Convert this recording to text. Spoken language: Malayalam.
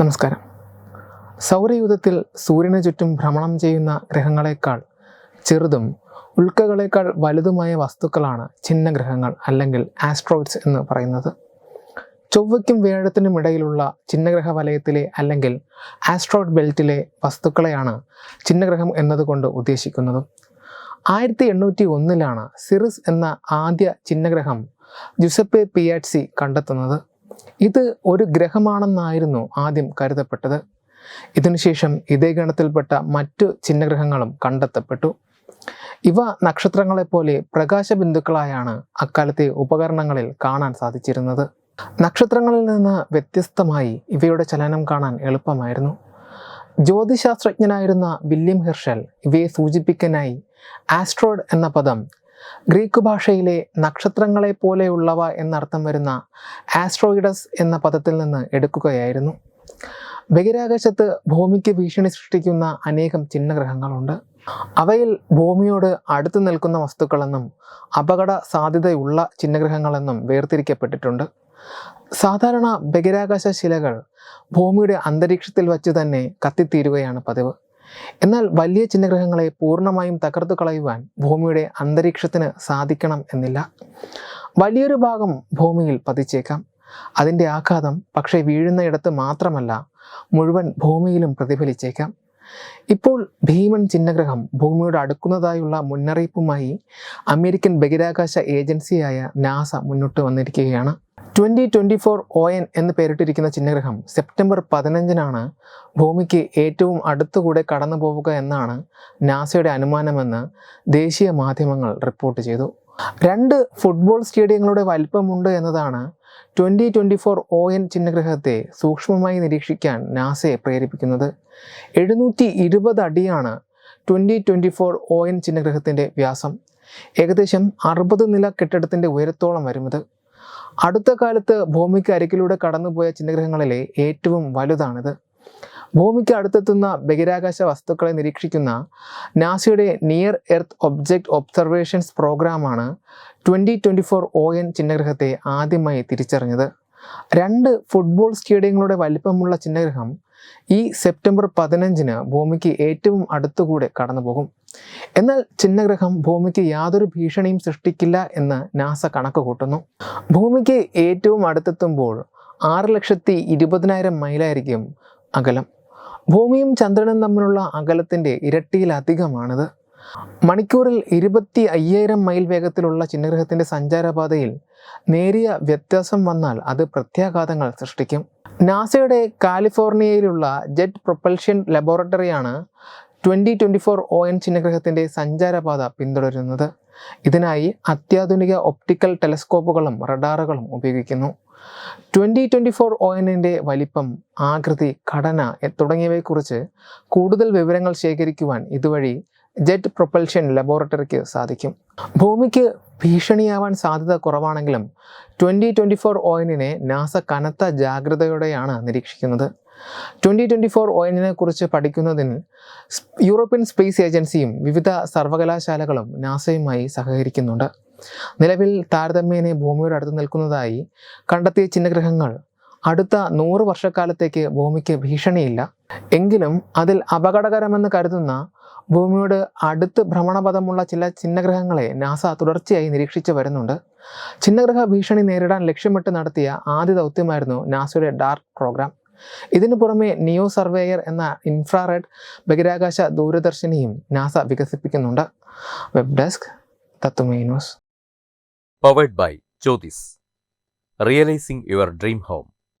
നമസ്കാരം. സൗരയൂഥത്തിൽ സൂര്യന് ചുറ്റും ഭ്രമണം ചെയ്യുന്ന ഗ്രഹങ്ങളെക്കാൾ ചെറുതും ഉൽക്കകളേക്കാൾ വലുതുമായ വസ്തുക്കളാണ് ചിഹ്നഗ്രഹങ്ങൾ അല്ലെങ്കിൽ ആസ്ട്രോയിഡ്സ് എന്ന് പറയുന്നത്. ചൊവ്വയ്ക്കും വ്യാഴത്തിനും ഇടയിലുള്ള ചിഹ്നഗ്രഹ വലയത്തിലെ അല്ലെങ്കിൽ ആസ്ട്രോയിഡ് ബെൽറ്റിലെ വസ്തുക്കളെയാണ് ചിഹ്നഗ്രഹം എന്നതുകൊണ്ട് ഉദ്ദേശിക്കുന്നത്. ആയിരത്തി എണ്ണൂറ്റി ഒന്നിലാണ് സിറിസ് എന്ന ആദ്യ ചിഹ്നഗ്രഹം ജുസപ്പെ പിയാറ്റ്സി കണ്ടെത്തുന്നത്. ഇത് ഒരു ഗ്രഹമാണെന്നായിരുന്നു ആദ്യം കരുതപ്പെട്ടത്. ഇതിനുശേഷം ഇതേ ഗണത്തിൽപ്പെട്ട മറ്റു ചിഹ്നഗ്രഹങ്ങളും കണ്ടെത്തപ്പെട്ടു. ഇവ നക്ഷത്രങ്ങളെപ്പോലെ പ്രകാശബിന്ദുക്കളായാണ് അക്കാലത്തെ ഉപകരണങ്ങളിൽ കാണാൻ സാധിച്ചിരുന്നത്. നക്ഷത്രങ്ങളിൽ നിന്ന് വ്യത്യസ്തമായി ഇവയുടെ ചലനം കാണാൻ എളുപ്പമായിരുന്നു. ജ്യോതിശാസ്ത്രജ്ഞനായിരുന്ന വില്യം ഹിർഷൽ ഇവയെ സൂചിപ്പിക്കാനായി ആസ്ട്രോയിഡ് എന്ന പദം ഗ്രീക്ക് ഭാഷയിലെ നക്ഷത്രങ്ങളെ പോലെയുള്ളവ എന്നർത്ഥം വരുന്ന ആസ്ട്രോയിഡസ് എന്ന പദത്തിൽ നിന്ന് എടുക്കുകയായിരുന്നു. ബഹിരാകാശത്ത് ഭൂമിക്ക് ഭീഷണി സൃഷ്ടിക്കുന്ന അനേകം ചിഹ്നഗ്രഹങ്ങളുണ്ട്. അവയിൽ ഭൂമിയോട് അടുത്ത് നിൽക്കുന്ന വസ്തുക്കളെന്നും അപകട സാധ്യതയുള്ള ചിഹ്നഗ്രഹങ്ങളെന്നും വേർതിരിക്കപ്പെട്ടിട്ടുണ്ട്. സാധാരണ ബഹിരാകാശ ശിലകൾ ഭൂമിയുടെ അന്തരീക്ഷത്തിൽ വച്ച് തന്നെ കത്തിത്തീരുകയാണ് പതിവ്. എന്നാൽ വലിയ ചിഹ്നഗ്രഹങ്ങളെ പൂർണമായും തകർത്തു കളയുവാൻ ഭൂമിയുടെ അന്തരീക്ഷത്തിന് സാധിക്കണം എന്നില്ല. വലിയൊരു ഭാഗം ഭൂമിയിൽ പതിച്ചേക്കാം. അതിന്റെ ആഘാതം പക്ഷേ വീഴുന്നയിടത്ത് മാത്രമല്ല മുഴുവൻ ഭൂമിയിലും പ്രതിഫലിച്ചേക്കാം. ഇപ്പോൾ ഭീമൻ ചിഹ്നഗ്രഹം ഭൂമിയോട് അടുക്കുന്നതായുള്ള മുന്നറിയിപ്പുമായി അമേരിക്കൻ ബഹിരാകാശ ഏജൻസിയായ നാസ മുന്നോട്ട് വന്നിരിക്കുകയാണ്. Twenty twenty four O N എന്ന് പേരിട്ടിരിക്കുന്ന ചിഹ്നഗ്രഹം സെപ്റ്റംബർ പതിനഞ്ചിനാണ് ഭൂമിക്ക് ഏറ്റവും അടുത്തുകൂടെ കടന്നു പോവുക എന്നാണ് നാസയുടെ അനുമാനമെന്ന് ദേശീയ മാധ്യമങ്ങൾ റിപ്പോർട്ട് ചെയ്തു. രണ്ട് ഫുട്ബോൾ സ്റ്റേഡിയങ്ങളുടെ വലിപ്പമുണ്ട് എന്നതാണ് twenty twenty four O N ചിഹ്നഗ്രഹത്തെ സൂക്ഷ്മമായി നിരീക്ഷിക്കാൻ നാസയെ പ്രേരിപ്പിക്കുന്നത്. എഴുന്നൂറ്റി ഇരുപത് അടിയാണ് twenty twenty four O N ചിഹ്നഗ്രഹത്തിന്റെ വ്യാസം. ഏകദേശം അറുപത് നില കെട്ടിടത്തിന്റെ ഉയരത്തോളം വരുന്നത്. അടുത്ത കാലത്ത് ഭൂമിക്ക് അരികിലൂടെ കടന്നുപോയ ചിഹ്നഗ്രഹങ്ങളിലെ ഏറ്റവും വലുതാണിത്. ഭൂമിക്ക് അടുത്തെത്തുന്ന ബഹിരാകാശ വസ്തുക്കളെ നിരീക്ഷിക്കുന്ന നാസയുടെ നിയർ എർത്ത് ഒബ്ജക്റ്റ് ഒബ്സർവേഷൻസ് പ്രോഗ്രാമാണ് twenty twenty four O N ചിഹ്നഗ്രഹത്തെ ആദ്യമായി തിരിച്ചറിഞ്ഞത്. രണ്ട് ഫുട്ബോൾ സ്റ്റേഡിയങ്ങളുടെ വലിപ്പമുള്ള ചിഹ്നഗ്രഹം ഈ സെപ്റ്റംബർ പതിനഞ്ചിന് ഭൂമിക്ക് ഏറ്റവും അടുത്തുകൂടെ കടന്നുപോകും. എന്നാൽ ചിഹ്നഗ്രഹം ഭൂമിക്ക് യാതൊരു ഭീഷണിയും സൃഷ്ടിക്കില്ല എന്ന് നാസ കണക്ക് കൂട്ടുന്നു ഭൂമിക്ക് ഏറ്റവും അടുത്തെത്തുമ്പോൾ ആറ് ലക്ഷത്തി ഇരുപതിനായിരം മൈലായിരിക്കും അകലം. ഭൂമിയും ചന്ദ്രനും തമ്മിലുള്ള അകലത്തിന്റെ ഇരട്ടിയിലധികമാണിത്. മണിക്കൂറിൽ ഇരുപത്തി അയ്യായിരം മൈൽ വേഗത്തിലുള്ള ചിഹ്നഗ്രഹത്തിന്റെ സഞ്ചാരപാതയിൽ നേരിയ വ്യത്യാസം വന്നാൽ അത് പ്രത്യാഘാതങ്ങൾ സൃഷ്ടിക്കും. നാസയുടെ കാലിഫോർണിയയിലുള്ള jet propulsion ലബോറട്ടറിയാണ് twenty twenty four O N ചിഹ്നഗ്രഹത്തിന്റെ സഞ്ചാരപാത പിന്തുടരുന്നത്. ഇതിനായി അത്യാധുനിക ഒപ്റ്റിക്കൽ ടെലസ്കോപ്പുകളും റഡാറുകളും ഉപയോഗിക്കുന്നു. ട്വന്റി ട്വന്റി ഫോർ ഒ എന്നിന്റെ വലിപ്പം ആകൃതി ഘടന തുടങ്ങിയവയെക്കുറിച്ച് കൂടുതൽ വിവരങ്ങൾ ശേഖരിക്കുവാൻ ഇതുവഴി ജെറ്റ് പ്രൊപ്പൽഷൻ ലബോറട്ടറിക്ക് സാധിക്കും. ഭൂമിക്ക് ഭീഷണിയാവാൻ സാധ്യത കുറവാണെങ്കിലും ട്വന്റി ട്വന്റി ഫോർ ഓയിനിനെ നാസ കനത്ത ജാഗ്രതയോടെയാണ് നിരീക്ഷിക്കുന്നത്. ട്വന്റി ട്വന്റി ഫോർ ഒ കുറിച്ച് പഠിക്കുന്നതിന് യൂറോപ്യൻ സ്പേസ് ഏജൻസിയും വിവിധ സർവകലാശാലകളും നാസയുമായി സഹകരിക്കുന്നുണ്ട്. നിലവിൽ താരതമ്യേനെ ഭൂമിയോട് അടുത്ത് നിൽക്കുന്നതായി കണ്ടെത്തിയ ചിഹ്നഗ്രഹങ്ങൾ അടുത്ത നൂറ് വർഷക്കാലത്തേക്ക് ഭൂമിക്ക് ഭീഷണിയില്ല. എങ്കിലും അതിൽ അപകടകരമെന്ന് കരുതുന്ന ഭൂമിയോട് അടുത്ത് ഭ്രമണപഥമുള്ള ചില ചിഹ്നഗ്രഹങ്ങളെ നാസ തുടർച്ചയായി നിരീക്ഷിച്ചു വരുന്നുണ്ട്. ചിഹ്നഗ്രഹ ഭീഷണി നേരിടാൻ ലക്ഷ്യമിട്ട് നടത്തിയ ആദ്യ ദൗത്യമായിരുന്നു നാസയുടെ ഡാർക്ക് പ്രോഗ്രാം. ഇതിനു പുറമെ നിയോ സർവേയർ എന്ന ഇൻഫ്രാറെഡ് ബഹിരാകാശ ദൂരദർശിനിയും NASA വികസിപ്പിക്കുന്നുണ്ട്. Web desk Tatwamayi news. Powered by Jyothis realising your dream home.